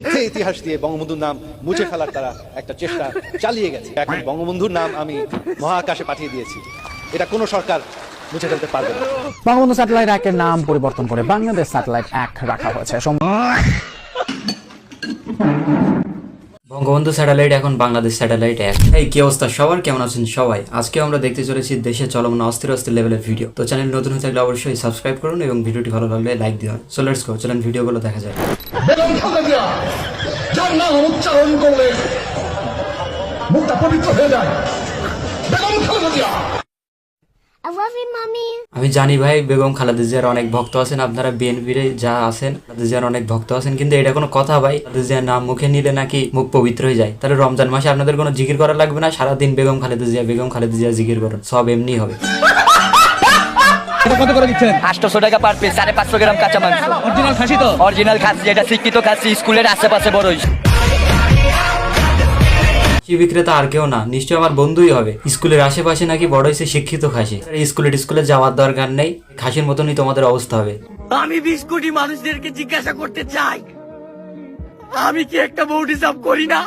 যে ইতিহাস দিয়ে বঙ্গবন্ধুর নাম মুছে ফেলার তারা একটা চেষ্টা চালিয়ে গেছে। এখন বঙ্গবন্ধুর নাম আমি মহাকাশে পাঠিয়ে দিয়েছি। এটা কোনো সরকার মুছে ফেলতে পারবে না। বঙ্গবন্ধু স্যাটেলাইট একের নাম পরিবর্তন করে বাংলাদেশ স্যাটেলাইট এক রাখা হয়েছে। বঙ্গবন্ধু স্যাটেলাইট এখন বাংলাদেশ স্যাটেলাইট এক। এই কি অবস্থা? সবার কেমন আছেন সবাই? আজকে আমরা দেখতে চলেছি দেশে চলমান অস্থির অস্থির লেভেলের ভিডিও তো চ্যানেল নতুন হয়ে থাকলে অবশ্যই সাবস্ক্রাইব করুন এবং ভিডিওটি ভালো লাগলে লাইক দিন। সো লেটস গো চলেন ভিডিওগুলো দেখা যায় যার নাম উচ্চারণ করলে মুখটা পবিত্র হয়ে যায়। বেগম খালেদা. আমি জানি ভাই বেগম খালেদা জিয়ার অনেক ভক্ত আছেন আপনারা বিএনপির যা আছেন জিয়ার অনেক ভক্ত আছেন কিন্তু এটা কোনো কথা ভাই জিয়ার নাম মুখে নিলে নাকি মুখ পবিত্র হয়ে যায়। তাহলে রমজান মাসে আপনাদের কোনো জিকির করা লাগবে না? সারাদিন বেগম খালেদা জিয়া বেগম খালেদা জিয়া জিকির করুন সব এমনি হবে। আটশোশো টাকা পার পিস সাড়ে পাঁচশো গ্রাম কাঁচা মাংস অরিজিনাল খাসি তো? অরিজিনাল খাসি যেটা শিক্ষিত খাসি স্কুলের আশেপাশে বড়ই। খাসি বিক্রেতা আর কেউ না নিশ্চয় আমার বন্ধুই হবে। স্কুলের আশেপাশে নাকি বড় হয়েছে শিক্ষিত খাসি। স্কুলে স্কুলে যাওয়ার দরকার নেই খাসির মতনই তোমাদের অবস্থা হবে। আমি বিশ কোটি মানুষদেরকে জিজ্ঞাসা করতে চাই। আমি কি একটা বউ ডিসার্ভ করি না?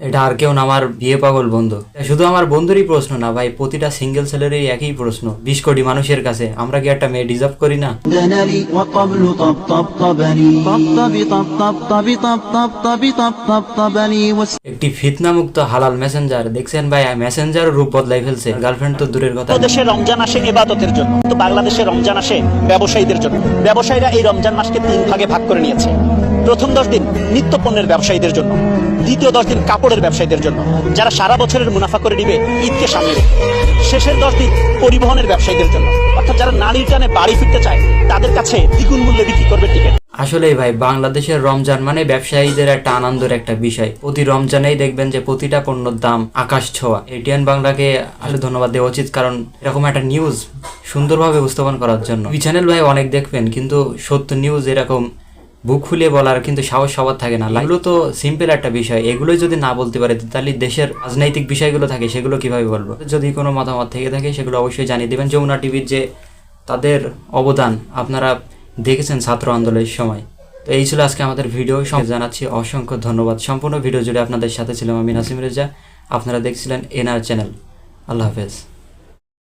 এটা আর কেউ না আমার বিয়ে পাগল বন্ধু। শুধু আমার বন্ধুরই প্রশ্ন না ভাই প্রতিটা সিঙ্গেল ছেলেরই একই প্রশ্ন। বিশ কোটি মানুষের কাছে আমরা কি একটা মেয়ে ডিজার্ভ করি না? একটি ফিতনা মুক্ত হালাল মেসেঞ্জার দেখছেন ভাই মেসেঞ্জার রূপ বদলাই ফেলছে। গার্লফ্রেন্ড তো দূরের কথা। দেশে রমজান আসে এবাদতের জন্য তো বাংলাদেশে রমজান আসে ব্যবসায়ীদের জন্য। ব্যবসায়ীরা এই রমজান মাসকে তিন ভাগে ভাগ করে নিয়েছে। প্রথম দশ দিন নিত্য পণ্যের ব্যবসায়ীদের জন্য দ্বিতীয় দশ দিন কাপড় কাপড়ের ব্যবসায়ীদের জন্য, যারা সারা বছরের মুনাফা করে নিবে ঈদকে সামনে রেখে। শেষের দশ দিন পরিবহনের ব্যবসায়ীদের জন্য, অর্থাৎ যারা নারীর টানে বাড়ি ফিরতে চায়, তাদের কাছে দ্বিগুণ মূল্যে বিক্রি করবে টিকিট। আসলে ভাই, বাংলাদেশের রমজান মানে ব্যবসায়ীদের একটা আনন্দের একটা বিষয়। প্রতি রমজানেই দেখবেন যে প্রতিটা পণ্যের দাম আকাশ ছোঁয়া। এটিএন বাংলাকে আসলে ধন্যবাদ দেওয়া উচিত, কারণ এরকম একটা নিউজ সুন্দরভাবে উপস্থাপন করার জন্য। চ্যানেল ভাই অনেক দেখবেন, কিন্তু সত্য নিউজ এরকম বুক খুলে বলার কিন্তু সাহস সবার থাকে না। এগুলো তো সিম্পল একটা বিষয়। এগুলোই যদি না বলতে পারে তাহলে দেশের রাজনৈতিক বিষয়গুলো থাকে সেগুলো কীভাবে বলব? যদি কোনো মতামত থেকে থাকে সেগুলো অবশ্যই জানিয়ে দেবেন। যমুনা টিভির যে তাদের অবদান আপনারা দেখেছেন ছাত্র আন্দোলনের সময়। তো এই ছিল আজকে আমাদের ভিডিও। জানাচ্ছি অসংখ্য ধন্যবাদ। সম্পূর্ণ ভিডিও জুড়ে আপনাদের সাথে ছিলাম আমি নাসিম রেজা। আপনারা দেখছিলেন এনআর চ্যানেল। আল্লাহ হাফেজ।